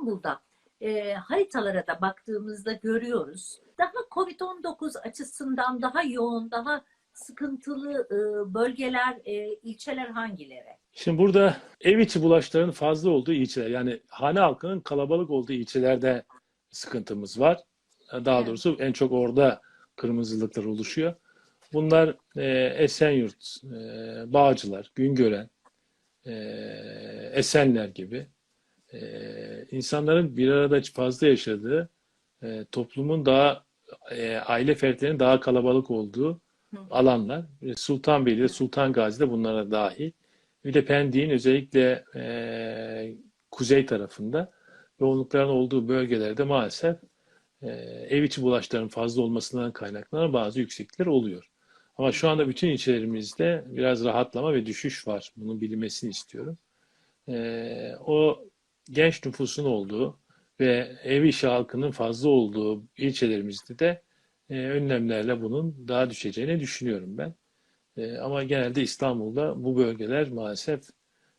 İstanbul'da e, haritalara da baktığımızda görüyoruz. Daha COVID-19 açısından daha yoğun, daha sıkıntılı e, bölgeler, e, ilçeler hangileri? Şimdi burada ev içi bulaşların fazla olduğu ilçeler yani hane halkının kalabalık olduğu ilçelerde sıkıntımız var. Daha Evet. doğrusu en çok orada kırmızılıklar oluşuyor. Bunlar e, Esenyurt, e, Bağcılar, Güngören, e, Esenler gibi e, insanların bir arada fazla yaşadığı e, toplumun daha e, aile fertlerinin daha kalabalık olduğu alanlar. E, Sultanbeyli, Sultan Gazi de bunlara dahil. Bir de Pendik'in özellikle e, kuzey tarafında yoğunlukların olduğu bölgelerde maalesef e, ev içi bulaşların fazla olmasından kaynaklanan bazı yükseklikler oluyor. Ama şu anda bütün ilçelerimizde biraz rahatlama ve düşüş var. Bunun bilinmesini istiyorum. E, o genç nüfusun olduğu ve ev işi halkının fazla olduğu ilçelerimizde de e, önlemlerle bunun daha düşeceğini düşünüyorum ben. E, ama genelde İstanbul'da bu bölgeler maalesef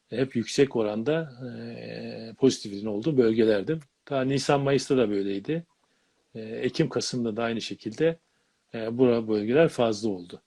hep yüksek oranda e, pozitifin olduğu bölgelerdi. Ta Nisan Mayıs'ta da böyleydi. E, Ekim Kasım'da da aynı şekilde e, bura bölgeler fazla oldu.